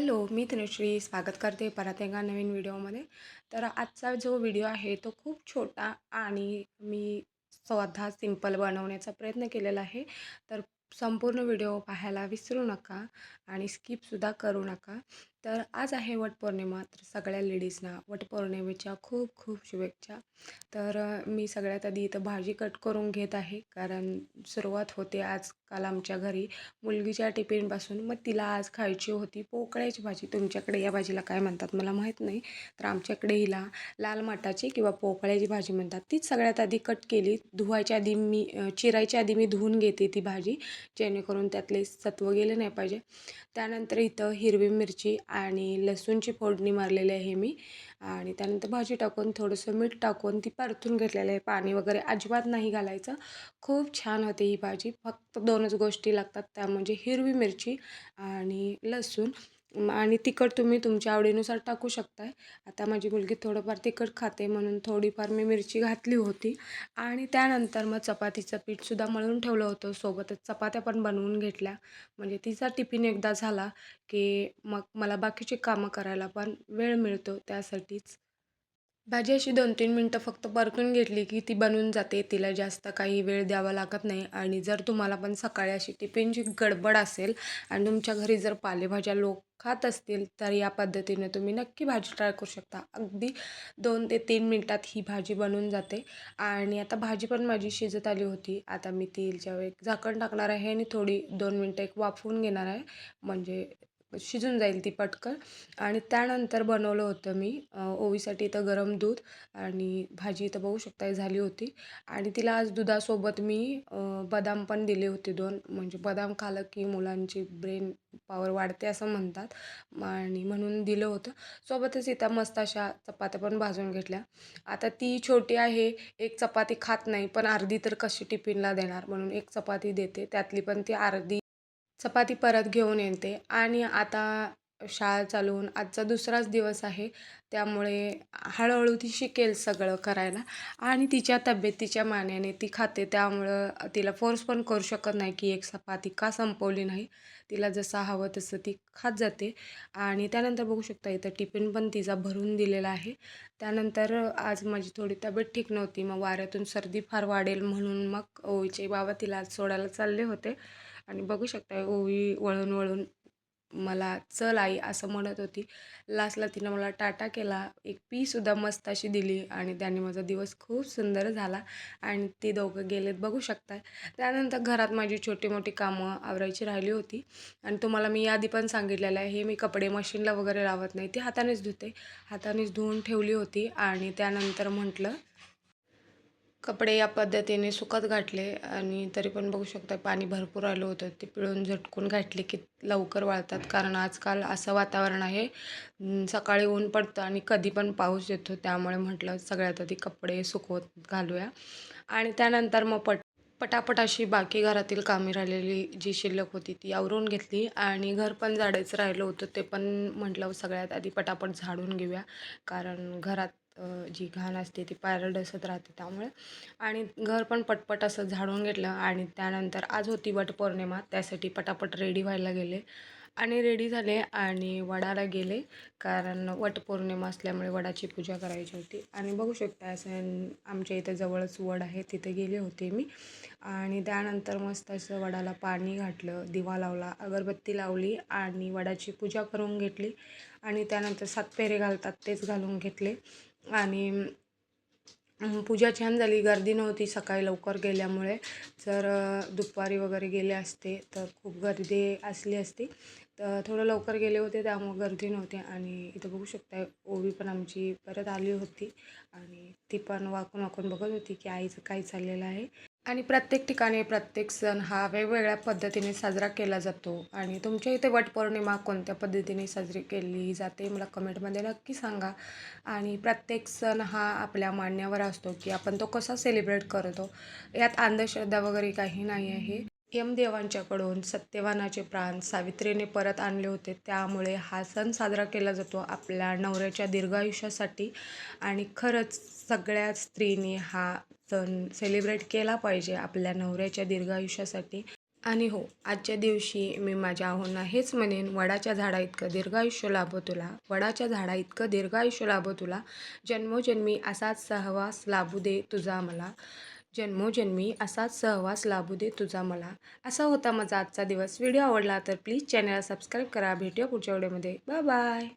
Hello मी तनुश्री स्वागत करते परत एका नवीन व्हिडिओमध्ये. तर आजचा जो व्हिडिओ आहे तो खूप छोटा आणि मी स्वतः सिंपल बनवण्याचा प्रयत्न केलेला आहे. तर संपूर्ण व्हिडिओ पाहायला विसरू नका आणि स्किपसुद्धा करू नका. तर आज आहे वटपौर्णिमा तर सगळ्या लेडीजना वटपौर्णिमेच्या खूप खूप शुभेच्छा. तर मी सगळ्यात आधी इथं भाजी कट करून घेत आहे कारण सुरुवात होते आजकाल आमच्या घरी. मुलगीच्या टिफिनपासून मग तिला आज खायची होती पोकळ्याची भाजी. तुमच्याकडे या भाजीला काय म्हणतात मला माहीत नाही. तर आमच्याकडे हिला लाल माटाची किंवा पोकळ्याची भाजी म्हणतात. तीच सगळ्यात आधी कट केली. धुवायच्या आधी मी चिरायच्या आधी मी धुवून घेते ती भाजी जेणेकरून त्यातले सत्व गेले नाही पाहिजे. त्यानंतर इथं हिरवी मिरची आणि लसूणची फोडणी मारलेली आहे मी. आणि त्यानंतर भाजी टाकून थोडंसं मीठ टाकून ती परतून घेतलेलं आहे. पाणी वगैरे अजिबात नाही घालायचं. खूप छान होते ही भाजी. फक्त दोनच गोष्टी लागतात त्या म्हणजे हिरवी मिरची आणि लसूण. आणि तिखट तुम्ही तुमच्या आवडीनुसार टाकू शकताय. आता माझी मुलगी थोडंफार तिखट खाते म्हणून थोडीफार मी मिरची घातली होती. आणि त्यानंतर मग चपातीचं पीठसुद्धा मळून ठेवलं होतं. सोबतच चपात्या पण बनवून घेतल्या. म्हणजे तिचा टिफिन एकदा झाला की मग मला बाकीची कामं करायला पण वेळ मिळतो त्यासाठीच. भाजी अशी दोन तीन मिनटं फक्त परतून घेतली की ती बनून जाते. तिला जास्त काही वेळ द्यावा लागत नाही. आणि जर तुम्हाला पण सकाळी अशी टिफिनची गडबड असेल आणि तुमच्या घरी जर पालेभाज्या लोक खात असतील तर या पद्धतीने तुम्ही नक्की भाजी ट्राय करू शकता. अगदी दोन ते तीन मिनटात ही भाजी बनून जाते. आणि आता भाजी पण माझी शिजत आली होती. आता मी तिच्या एक झाकण टाकणार आहे आणि थोडी दोन मिनटं एक वाफवून घेणार आहे. म्हणजे शिजून जाईल ती पटकन. आणि त्यानंतर बनवलं होतं मी ओवीसाठी इथं गरम दूध आणि भाजी इथं बघू शकता झाली होती. आणि तिला आज दुधासोबत मी बदाम पण दिले होते दोन. म्हणजे बदाम खालं की मुलांची ब्रेन पॉवर वाढते असं म्हणतात. आणि म्हणून दिलं होतं. सोबतच इथं मस्त अशा चपात्या पण भाजून घेतल्या. आता ती छोटी आहे एक चपाती खात नाही पण अर्धी तर कशी टिफिनला देणार? म्हणून एक चपाती देते. त्यातली पण ती अर्धी चपाती परत घेऊन येते. आणि आता शाळा चालू होऊन आजचा दुसराच दिवस आहे. त्यामुळे हळूहळू ती शिकेल सगळं करायला. आणि तिच्या तब्येतीच्या मान्याने ती खाते. त्यामुळं तिला फोर्स पण करू शकत नाही की एक चपाती का संपवली नाही. तिला जसं हवं तसं ती खात जाते. आणि त्यानंतर बघू शकता इथं टिफिन पण तिचा भरून दिलेला आहे. त्यानंतर आज माझी थोडी तब्येत ठीक नव्हती. मग वाऱ्यातून सर्दी फार वाढेल म्हणून मग ओळीचे बाबा तिला आज सोडायला चालले होते. आणि बघू शकता ओवी वळून वळून मला चल आई असं म्हणत होती. लास्टला तिनं मला टाटा केला. एक पीसुद्धा मस्त अशी दिली आणि त्याने माझा दिवस खूप सुंदर झाला आणि ते दोघं गेलेत बघू शकताय त्यानंतर घरात माझी छोटी मोठी कामं आवरायची राहिली होती आणि तुम्हाला मी आधी पण सांगितलेलं आहे हे मी कपडे मशीनला वगैरे लावत नाही ती हातानेच धुते. हातानेच धुवून ठेवली होती आणि त्यानंतर म्हटलं कपडे या पद्धतीने सुकत घातले आणि तरी पण बघू शकता पाणी भरपूर आलं होतं. ते पिळून झटकून घातले की लवकर वाळतात. कारण आजकाल असं वातावरण आहे सकाळी ऊन पडतं आणि कधी पण पाऊस येतो. त्यामुळे म्हटलं सगळ्यात आधी कपडे सुकवत घालूया. आणि त्यानंतर मग पट पटापट अशी बाकी घरातील कामे राहिलेली जी शिल्लक होती ती आवरून घेतली आणि घर पण झाडायचं राहिलं होतं ते पण म्हटलं सगळ्यात आधी पटापट झाडून घेऊया. कारण घरात जी घाण असते ती पारडसत राहते त्यामुळे. आणि घर पण पटपट असं झाडून घेतलं आणि त्यानंतर आज होती वटपौर्णिमा त्यासाठी पटापट रेडी व्हायला गेले. आणि रेडी झाले आणि वडाला गेले. कारण वटपौर्णिमा असल्यामुळे वडाची पूजा करायची होती. आणि बघू शकता असं आमच्या इथे जवळच वड आहे. तिथे गेले होते मी. आणि त्यानंतर मस्त असं वडाला पाणी घातलं दिवा लावला अगरबत्ती लावली आणि वडाची पूजा करून घेतली. आणि त्यानंतर सात पेरे घालतात तेच घालून घेतले. आणि पूजा छान झाली. गर्दी नव्हती सकाळी लवकर गेल्यामुळे. जर दुपारी वगैरे गेले असते तर खूप गर्दी असली असती. तर थोडं लवकर गेले होते त्यामुळे गर्दी नव्हती. आणि इथं बघू शकता ओवी पण आमची परत आली होती. आणि ती पण वाकून वाकून बघत होती की आईचं काय चाललेलं आहे. आणि प्रत्येक ठिकाणी प्रत्येक सण हा वेगवेगळ्या पद्धतीने साजरा केला जातो. आणि तुमच्या इथे वटपौर्णिमा कोणत्या पद्धतीने साजरी केली जाते मला कमेंटमध्ये नक्की सांगा. आणि प्रत्येक सण हा आपल्या मान्यावर असतो की आपण तो कसा सेलिब्रेट करतो. यात अंधश्रद्धा वगैरे काही नाही आहे. यमदेवांच्याकडून सत्यवानाचे प्राण सावित्रीने परत आणले होते. त्यामुळे हा सण साजरा केला जातो आपल्या नवऱ्याच्या दीर्घायुष्यासाठी. आणि खरंच सगळ्या स्त्रीने हा सण सेलिब्रेट केला पाहिजे आपल्या नवऱ्याच्या दीर्घायुष्यासाठी आणि हो आजच्या दिवशी मी माझ्या आहोंना हेच म्हणेन वडाच्या झाडा इतकं दीर्घायुष्य लाभो तुला. वडाच्या झाडा इतकं दीर्घायुष्य लाभो तुला. जन्मोजन्मी असाच सहवास लाभू दे तुझा मला. जन्मोजन्मी असाच सहवास लाभू दे तुझा मला. असा होता माझा आजचा दिवस. व्हिडिओ आवडला तर प्लीज चॅनलला सबस्क्राईब करा. भेटूया पुढच्या व्हिडिओमध्ये. Bye bye